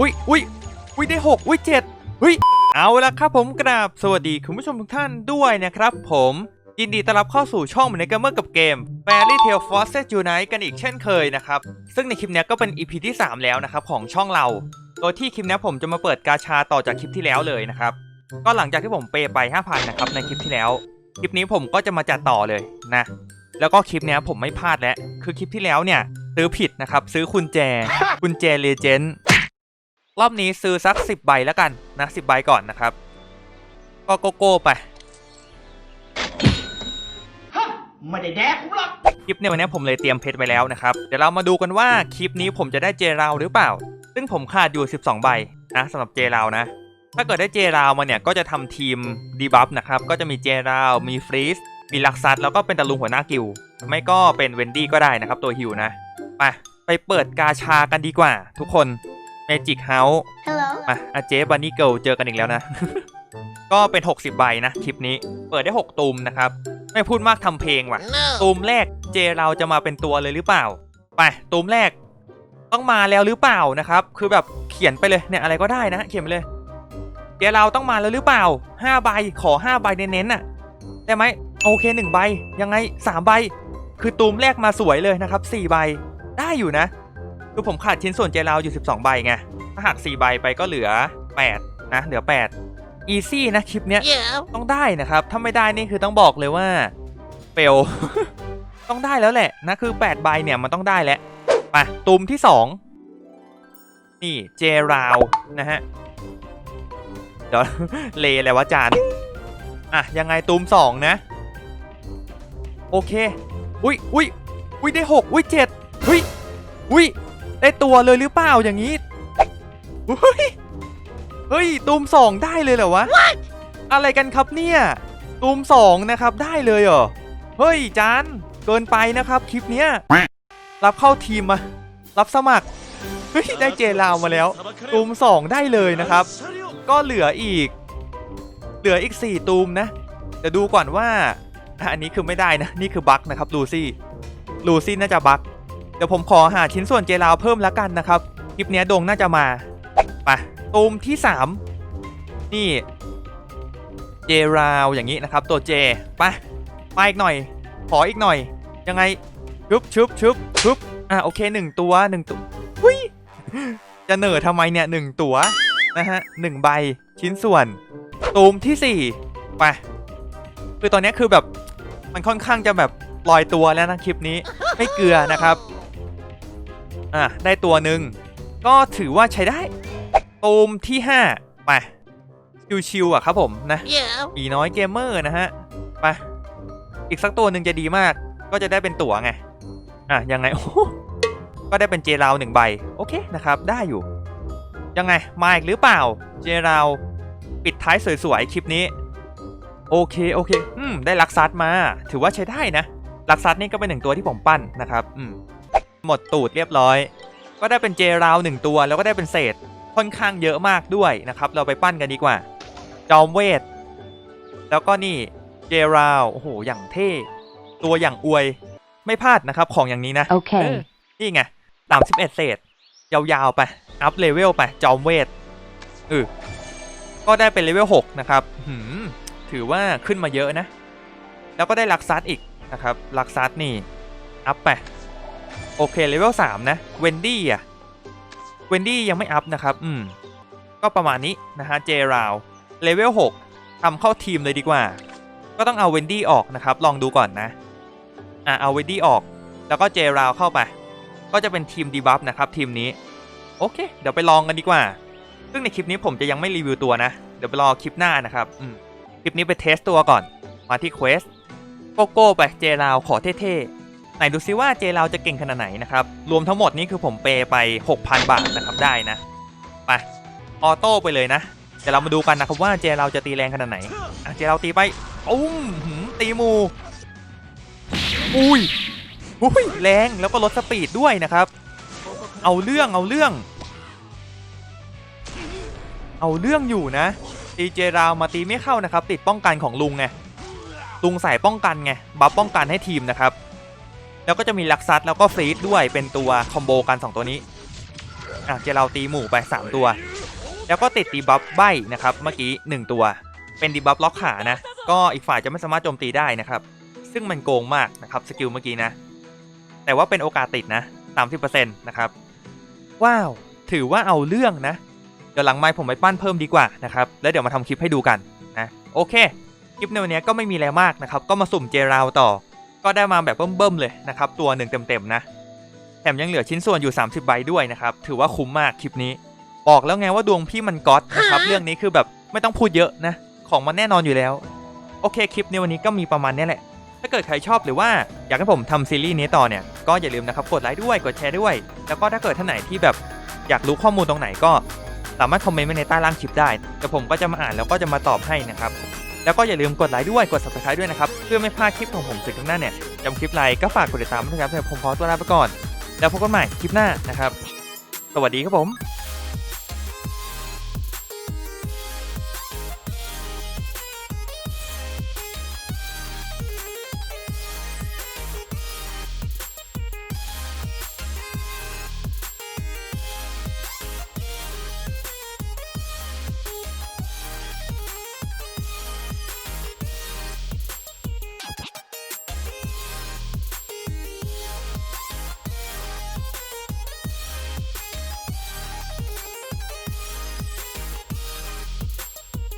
อุ้ยอุ้ยอุ้ยได้หกอุ้ยเจ็ดอุ้ยเอาละครับผมกราบสวัสดีคุณผู้ชมทุกท่านด้วยนะครับผมยินดีต้อนรับเข้าสู่ช่องเหมือนในเกมเมอร์กับเกม Fairy Tail Forces Unite กันอีกเช่นเคยนะครับ ซึ่งในคลิปนี้ก็เป็น EP ที่ 3 แล้วนะครับของช่องเรา โดยที่คลิปนี้ผมจะมาเปิดกาชาต่อจากคลิปที่แล้วเลยนะครับ ก็หลังจากที่ผมเปย์ไป5,000นะครับในคลิปที่แล้ว คลิปนี้ผมก็จะมาจัดต่อเลยนะ แล้วก็คลิปนี้ผมไม่พลาดแล้ว คือคลิปที่แล้วเนี่ยซื้อผิดนะครับซื้อกุญแจกุญแจเลเจนด์ รอบนี้ซื้อสัก10ใบแล้วกันนะ10ใบก่อนนะครับ ก็โกโก้ไปไม่ได้แดกกูหรอกคลิปในวันนี้ผมเลยเตรียมเพชรไว้แล้วนะครับ เดี๋ยวเรามาดูกันว่าคลิปนี้ผมจะได้เจราวหรือเปล่า ซึ่งผมขาดอยู่ 12 ใบนะสำหรับเจราวนะ ถ้าเกิดได้เจราวมาเนี่ยก็จะทำทีมดีบัฟนะครับ ก็จะมีเจราวมีฟรีสมีลักซัตแล้วก็เป็นตะลุงหัวหน้ากิลด์ไม่ก็เป็นเวนดี้ก็ได้นะครับตัวฮิวนะ ไปไปเปิดกาชากันดีกว่า ทุกคน Magic House Hello มาอาเจ๊บันนี่เกิลเจอกันอีกแล้วนะ ก็เป็น 60 ใบนะคลิปนี้ เปิดได้ 6 ตูมนะครับ ไม่พูดมากทำเพลงว่ะ ตูมแรกเจเราจะมาเป็นตัวเลยหรือเปล่า ไป ตูมแรก ต้องมาแล้วหรือเปล่านะครับ คือแบบเขียนไปเลยเนี่ยอะไรก็ได้นะ เขียนไปเลย เจเราต้องมาแล้วหรือเปล่า5ใบขอ5ใบเน้นๆน่ะได้ไหมโอเค1ใบยังไง3ใบคือตูมแรกมาสวยเลยนะครับ4ใบได้อยู่นะ คือผมขาดชิ้นส่วนเจเราอยู่ 12 ใบไง ถ้าหัก 4 ใบไปก็เหลือ 8 นะ เหลือ 8 อีซี่นะคลิปเนี้ย Yeah ต้องได้นะครับ ถ้าไม่ได้นี่คือต้องบอกเลยว่าเฟลต้องได้แล้วแหละนะคือ 8 ใบเนี่ยมันต้องได้แล้วไปตุมที่ 2 นี่เจราวนะฮะ เดี๋ยวเลอะไรวะจานอะยังไงตุม2 นะ โอเค อุ้ยอุ้ยอุ้ยได้ 6 อุ้ย7อุ้ยอุ้ย ได้ตัวเลยหรือเปล่าอย่างนี้อุ้ยเฮ้ยตุม2ได้เลยเหรอวะอะไรกันครับเนี่ยตูมสองนะครับได้เลยเหรอเฮ้ยจานเกินไปนะครับคลิปเนี้ยรับเข้าทีมมารับสมัครเฮ้ยได้เจลาวมาแล้วตูมสองได้เลยนะครับ ก็เหลืออีก เหลืออีก4ตูมนะเดี๋ยวดูก่อนว่าอะอันนี้คือไม่ได้นะ นี่คือบั๊กนะครับลูซี่ลูซี่น่าจะบั๊ก เดี๋ยวผมขอหาชิ้นส่วนเจลาวเพิ่มแล้วกันนะครับ คลิปนี้ยดงน่าจะมาไปตูมที่ 3 นี่ เจราวอย่างนี้นะครับ ตัวเจไปมาอีกหน่อย ขออีกหน่อย ยังไงชุบชุบชุบชุบอะโอเคหนึ่งตัวหนึ่งตัวหุยจะเหน่อทำไมเนี่ยหนึ่งตัวนะฮะหนึ่งใบชิ้นส่วน ตูมที่สี่ไป คือตอนนี้คือแบบมันค่อนข้างจะแบบลอยตัวแล้วนะคลิปนี้ไม่เกลือนะครับ อะได้ตัวหนึ่งก็ถือว่าใช้ได้ตูมที่ห้าไปชิวๆอะครับผมนะ Yeah ปีน้อยเกมเมอร์นะฮะไปอีกสักตัวหนึ่งจะดีมาก ก็จะได้เป็นตั๋วไงอะยังไงโอ้โหก็ได้เป็นเจราวหนึ่งใบ โอเคนะครับ ได้อยู่ ยังไง มาอีกหรือเปล่า เจราวปิดท้ายสวยๆ คลิปนี้ โอเค โอเค อืม ได้ลักซัดมา ถือว่าใช้ได้นะ ลักซัดนี่ก็เป็นหนึ่งตัวที่ผมปั้นนะครับ อืม หมดตูดเรียบร้อย ก็ได้เป็นเจราวหนึ่งตัว แล้วก็ได้เป็นเศษค่อนข้างเยอะมากด้วยนะครับ เราไปปั้นกันดีกว่า จอมเวท แล้วก็นี่เจราวโอ้โหอย่างเท่ ตัวอย่างอวยไม่พลาดนะครับของอย่างนี้นะ Okay เออนี่ไงสามสิบเอ็ดเศษ ยาวๆไป อัพเลเวลไป จอมเวทเออก็ได้เป็นเลเวลหกนะครับหืมถือว่าขึ้นมาเยอะนะ แล้วก็ได้ลักซัดอีกนะครับลักซัดนี่ อัพไป โอเคเลเวลสามนะเวนดี้อะเวนดี้ยังไม่อัพนะครับ อืม ก็ประมาณนี้นะฮะเจราวเลเวล6ทำเข้าทีมเลยดีกว่า ก็ต้องเอาเวนดี้ออกนะครับ ลองดูก่อนนะ อะเอาเวนดี้ออก แล้วก็เจราวเข้าไป ก็จะเป็นทีมดีบัฟนะครับทีมนี้ โอเค เดี๋ยวไปลองกันดีกว่า ซึ่งในคลิปนี้ผมจะยังไม่รีวิวตัวนะ เดี๋ยวไปรอคลิปหน้านะครับ อืม คลิปนี้ไปเทสตัวก่อน มาที่เควสโกโก้ไปเจราวขอเท่ๆ ไหนดูซิว่าเจราจะเก่งขนาดไหนนะครับ รวมทั้งหมดนี้คือผมเปย์ไป 6,000 บาทนะครับได้นะ ไป ออโต้ไปเลยนะเดี๋ยวเรามาดูกันนะครับว่าเจเราจะตีแรงขนาดไหนเจเราตีไปอุ้มตีหมู อุ้ยอุ้ยแรงแล้วก็ลดสปีดด้วยนะครับ เอาเรื่องเอาเรื่อง เอาเรื่องอยู่นะตีเจราวมาตีไม่เข้านะครับ ติดป้องกันของลุงไงลุงใส่ป้องกันไงบัฟป้องกันให้ทีมนะครับ แล้วก็จะมีลักซัดแล้วก็ฟรีดด้วยเป็นตัวคอมโบกันสองตัวนี้อะเจเราตีหมู่ไป 3 ตัว แล้วก็ติดดีบัฟใบนะครับเมื่อกี้ 1 ตัว เป็นดีบัฟล็อกขานะ ก็อีกฝ่ายจะไม่สามารถโจมตีได้นะครับ ซึ่งมันโกงมากนะครับสกิลเมื่อกี้นะ แต่ว่าเป็นโอกาสติดนะ30%นะครับว้าว ถือว่าเอาเรื่องนะ เดี๋ยวหลังไมค์ผมไปปั้นเพิ่มดีกว่านะครับ แล้วเดี๋ยวมาทำคลิปให้ดูกันนะ โอเค คลิปในวันนี้ก็ไม่มีอะไรมากนะครับ ก็มาสุ่มเจราวต่อ ก็ได้มาแบบเบิ่มๆเลยนะครับตัวหนึ่งเต็มๆนะแถมยังเหลือชิ้นส่วนอยู่ 30 ใบด้วยนะครับถือว่าคุ้มมากคลิปนี้ บอกแล้วไงว่าดวงพี่มันก๊อตนะครับเรื่องนี้คือแบบไม่ต้องพูดเยอะนะของมันแน่นอนอยู่แล้วโอเคคลิปในวันนี้ก็มีประมาณนี้แหละ ถ้าเกิดใครชอบหรือว่าอยากให้ผมทำซีรีส์นี้ต่อเนี่ยก็อย่าลืมนะครับกดไลค์ด้วยกดแชร์ด้วย แล้วก็ถ้าเกิดท่านไหนที่แบบอยากรู้ข้อมูลตรงไหนก็สามารถคอมเมนต์ไว้ในใต้ล่างคลิปได้ แต่ผมก็จะมาอ่านแล้วก็จะมาตอบให้นะครับ แล้วก็อย่าลืมกดไลค์ด้วยกด subscribe ด้วยนะครับ เพื่อไม่พลาดคลิปของผมสุดข้างหน้าเนี่ยจำคลิปไลค์ก็ฝากกดติดตามด้วยนะครับเพื่อผมขอตัวลาไปก่อน แล้วพบกันใหม่คลิปหน้านะครับ สวัสดีครับผม